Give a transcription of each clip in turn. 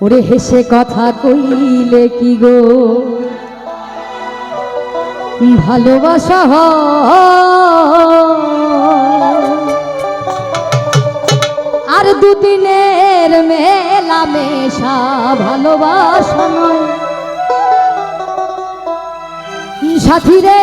ওরে হেসে কথা কইলে কি গো ভালোবাসা? আর দুদিনের মেলা মেশা ভালোবাসা নয় সাথী রে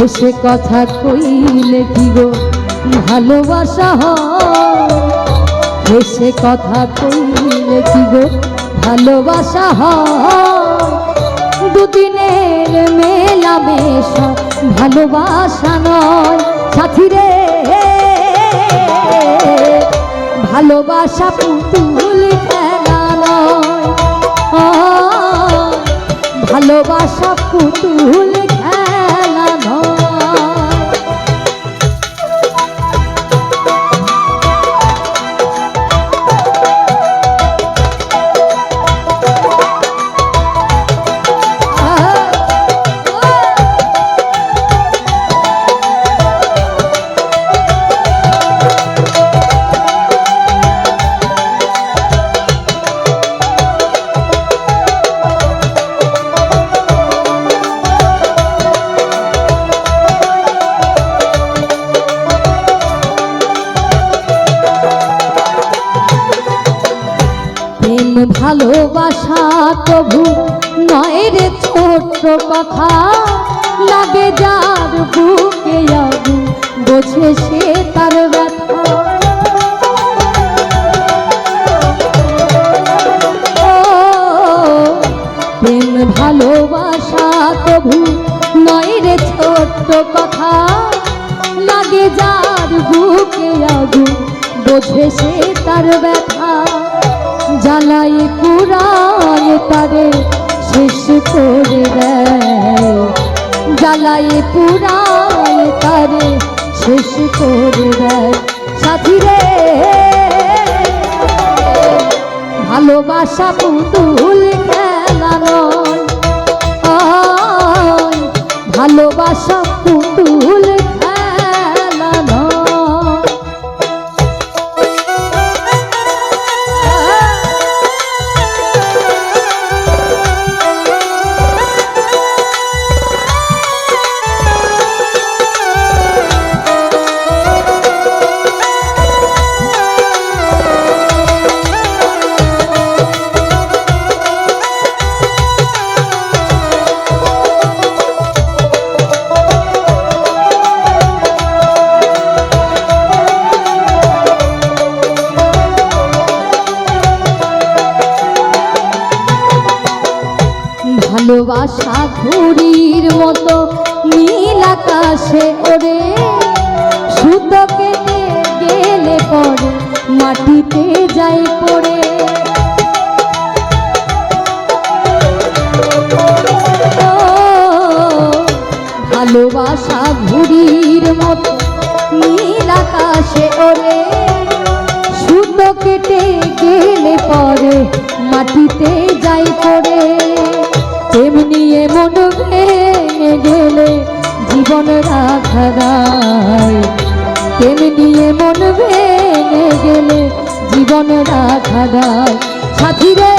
হেসে কথা কইলে কি গো? ভালোবাসা হয়। হেসে কথা কইলে কি গো? ভালোবাসা হয়। দুদিনের মেলা মেশা ভালোবাসা নয়। সাথী রে ভালোবাসা পুতুল খেলা নয়। ভালোবাসা পুতুল ভালোবাসা তবু নয় রে ছোট্ট কথা। লাগে যার বুকে আগু বোঝে সে তার ব্যথা। প্রেম ভালোবাসা তবু নয় রে ছোট্ট কথা। লাগে যার বুকে আগু বোঝে সে তার ব্যথা। জ্বালাই পুরায় তারে শেষ করে দেয়। জ্বালাই পুরায় তারে শেষ করে দেয়। সাথী রে ভালোবাসা পুতুল খেলা নয়। ভালোবাসা ভালোবাসা ঘুড়ির মতো নীল আকাশে ওরে সুতো কেটে গেলে পরে মাটিতে যাই পড়ে। ভালোবাসা ঘুড়ির মতো নীল আকাশে ওরে সুতো কেটে গেলে পরে মাটিতে যাই পড়ে। তেমনি মন ভেঙে গেলে জীবন রাখা দায় তেমনি মন ভেঙে গেলে জীবন রাখা দায় সাথী রে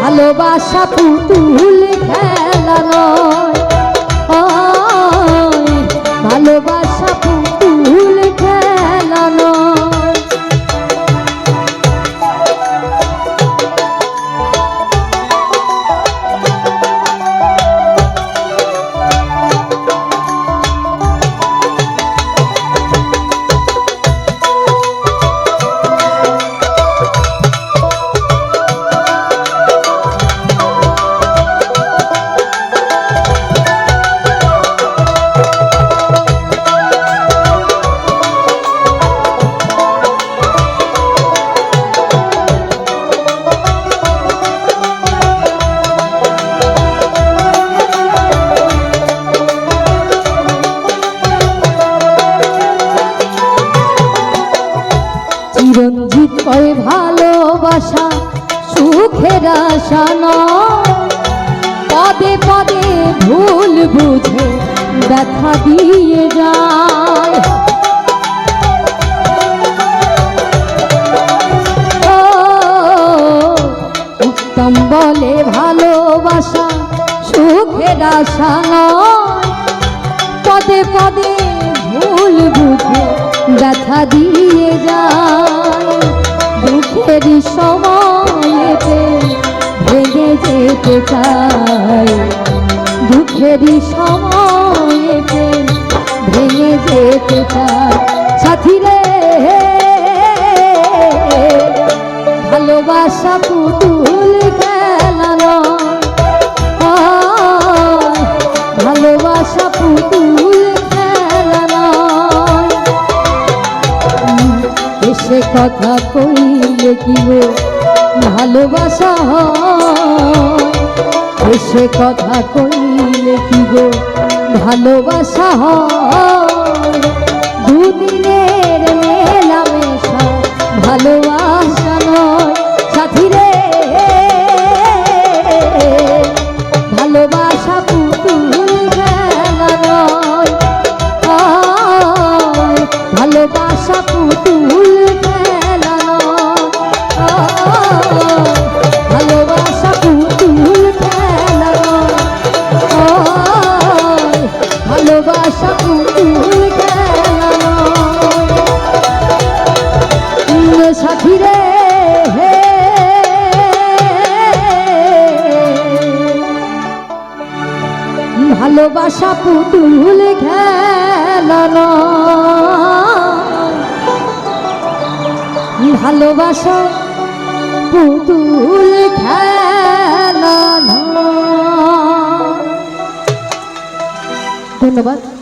ভালোবাসা পুতুল খেলা নয়। ভালোবাসা, সুখের আশা পদে পদে ভুল বুঝে ব্যথা দিয়ে যায়। উত্তম বলে ভালোবাসা, সুখের আশা পদে পদে ভুল বুঝে ব্যথা দিয়ে যায়। দুঃখের সময়েতে ভেঙে যেতে চাই দুঃখেরই সময়েতে ভেঙে যেতে চাই এসে কথা কইলে কি ভালোবাসা এসে কথা কইলে কি গো? ভালোবাসা দুদিনের ভালোবাসা পুতুল খেলানো। ধন্যবাদ।